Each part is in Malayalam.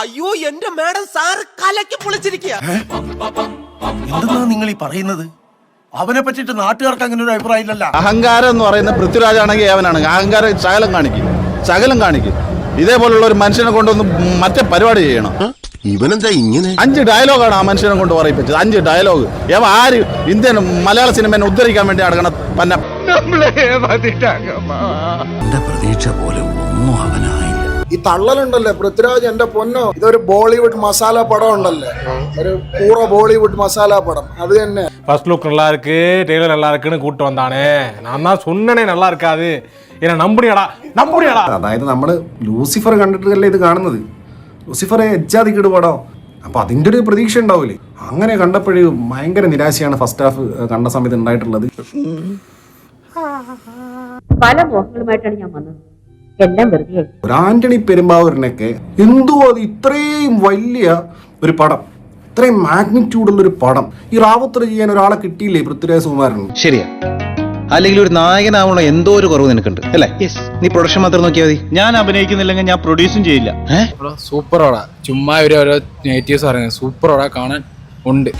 അയ്യോ എന്റെ മാഡം സാറ് കലക്കി പൊളിച്ചിരിക്കുക എന്തെന്നാ നിങ്ങൾ ഈ പറയുന്നത്? അവനെ പറ്റിട്ട് നാട്ടുകാർക്ക് അങ്ങനെ ഒരു അഭിപ്രായം ഇല്ലല്ല അഹങ്കാരം എന്ന് പറയുന്ന പൃഥ്വിരാജാണെങ്കിൽ അവനാണ്. അഹങ്കാരം ശകലം കാണിക്കും. ശകലം കാണിക്കും. ഇതേപോലുള്ള ഒരു മനുഷ്യനെ കൊണ്ടൊന്ന് മറ്റേ പരിപാടി ചെയ്യണം. ഇവനെന്താ ഇങ്ങനെ? അഞ്ച് ഡയലോഗാണ് ആ മനുഷ്യനെ കൊണ്ട് പറയിപ്പിച്ചത്. അഞ്ച് ഡയലോഗ്. ഏവ ആര് ഇന്ത്യൻ മലയാള സിനിമനെ ഉദ്ധരിക്കാൻ വേണ്ടി നടക്കണ പന്ന പ്രതീക്ഷ പോലെ ഒന്നും അവനായില്ല ഈ തള്ളലുണ്ടല്ലേ പൃഥ്വിരാജ് എന്റെ പൊന്നോ ഇതൊരു ബോളിവുഡ് മസാല പടം ഉണ്ടല്ലേ ഒരു പൂറ ബോളിവുഡ് മസാല പടം അത് തന്നെ ஃபர்ஸ்ட் லுக் நல்லா இருக்கு டெய்லர் நல்லா இருக்குன்னு கூட்டு வந்தானே நான் தான் சொன்னனே நல்லா இருக்காது என்ன நம்புனியாடா நம்புனியாடா അതായത് നമ്മൾ ലൂസിഫർ കണ്ടിട്ടല്ലേ ഇത് കാണുന്നത് ലൂസിഫർ എജ്ജാതി കിടുപടോ അപ്പൊ അതിന്റെ ഒരു പ്രതീക്ഷ ഉണ്ടാവില്ലേ അങ്ങനെ കണ്ടപ്പോഴേ ഭയങ്കര നിരാശയാണ് ഫസ്റ്റ് ഹാഫ് കണ്ട സമയത്ത് ഉണ്ടായിട്ടുള്ളത് പല മോഹങ്ങളുമായിട്ടാണ് ഞാൻ വന്നത് എല്ലാം വെറുതെ ഒരു ആന്റണി പെരുമ്പാവൂരിനൊക്കെ എന്തോ അത് ഇത്രയും വലിയ ഒരു പടം ഇത്രയും മാഗ്നിറ്റ്യൂഡ് ഉള്ള ഒരു പടം. ഈ റാവുത്തർ ചെയ്യാൻ ഒരാളെ കിട്ടിയില്ലേ പൃഥ്വിരാജ് സുകുമാരൻ ശരിയാ. അല്ലെങ്കിൽ ഒരു നായകനാവണ എന്തോ ഒരു കുറവ് നിനക്കുണ്ട് അല്ലേ? നീ പ്രൊഡക്ഷൻ മാത്രം നോക്കിയാൽ മതി. ഞാൻ അഭിനയിക്കുന്നില്ലെങ്കിൽ ഞാൻ പ്രൊഡ്യൂസും ചെയ്യില്ല. സൂപ്പറോടാ. ചുമ്മാ ഒരു ഓരോ നെഗറ്റീവ്സ് പറയുന്നത്. സൂപ്പറോടാ കാണാൻ ഉണ്ട്.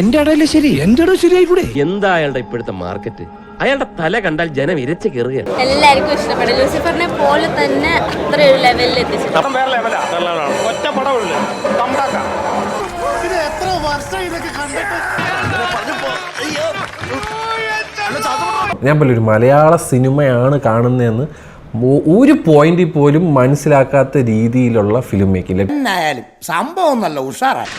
എന്റെ ഇടയിൽ ശരി? എന്റെ ശരി ശരിയായി കൂടെ എന്താ അയാളുടെ ഇപ്പോഴത്തെ മാർക്കറ്റ് അയാളുടെ തല കണ്ടാൽ ജനം ഇരച്ചു കയറുകയാണ്. എല്ലാവർക്കും ലൂസിഫറിനെ പോലെ തന്നെ അത്ര ഒരു ലെവലിൽ എത്തിച്ചിട്ടുണ്ട് ഞാൻ പറഞ്ഞ ഒരു മലയാള സിനിമയാണ് കാണുന്നതെന്ന് ഒരു പോയിന്റിൽ പോലും മനസ്സിലാക്കാത്ത രീതിയിലുള്ള ഫിലിം മേക്കിംഗ് സംഭവം നല്ല ഉഷാറായി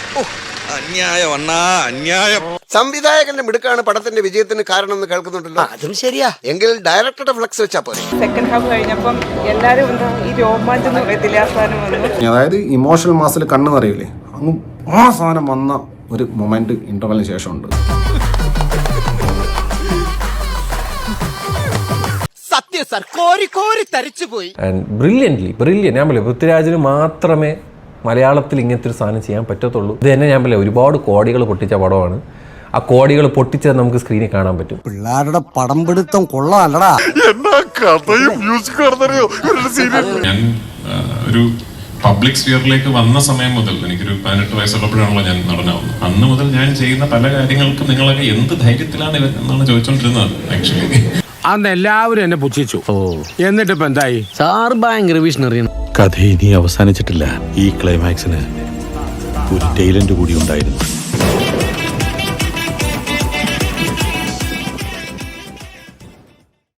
സംവിധായകന്റെ മിടുക്കാണ് പടത്തിന്റെ വിജയത്തിന് കാരണം എന്ന് കേൾക്കുന്നുണ്ടല്ലോ അതും ശരിയാ. എങ്കിൽ ഡയറക്ടറുടെ ഫ്ലക്സ് വെച്ചാ പോലെ സെക്കൻഡ് ഹാഫ് കഴിഞ്ഞപ്പം എല്ലാരും ഈ രോമാഞ്ചം അതായത് ഇമോഷണൽ മാസിൽ കണ്ണു നിറയില്ലേ അങ്ങ് ആ സാധനം വന്ന ഒരു മൊമെന്റ് ഇന്റർവെലിന് ശേഷമുണ്ട്. സത്യം സർ കോരി കോരി തരിച്ചു പോയി ആൻഡ് ബ്രില്യന്റ്ലി ബ്രില്യൻ ഞാൻ പറയാം പൃഥ്വിരാജിന് മാത്രമേ മലയാളത്തിൽ ഇങ്ങനത്തെ ഒരു സാധനം ചെയ്യാൻ പറ്റത്തുള്ളൂ. ഇത് തന്നെ ഞാൻ പറയാം ഒരുപാട് കോടികൾ പൊട്ടിച്ച പടമാണ്. ആ കോടികൾ പൊട്ടിച്ചത് നമുക്ക് സ്ക്രീനിൽ കാണാൻ പറ്റും. പിള്ളേരുടെ പടം പിടുത്തം കൊള്ളാമല്ലടാ ഞാൻ ഒരു പബ്ലിക് സ്ഫിയറിലേക്ക് വന്ന സമയം മുതൽ എനിക്കൊരു പതിനെട്ട് വയസ്സുള്ളപ്പോഴാണല്ലോ ഞാൻ നടനാവുന്നത് അന്ന് മുതൽ ഞാൻ ചെയ്യുന്ന പല കാര്യങ്ങൾക്കും നിങ്ങളൊക്കെ എന്ത് ധൈര്യത്തിലാണ് എന്നാണ് ചോദിച്ചോണ്ടിരുന്നത് ആക്ച്വലി അന്ന് എല്ലാവരും എന്നെ പുച്ഛിച്ചു. എന്നിട്ട് ഇപ്പൊ എന്തായി? സാർ ഭയങ്കര വിഷണറിയാണ് കഥ ഇനി അവസാനിച്ചിട്ടില്ല. ഈ ക്ലൈമാക്സിന് ഒരു ടൈലന്റ് കൂടി ഉണ്ടായിരുന്നു.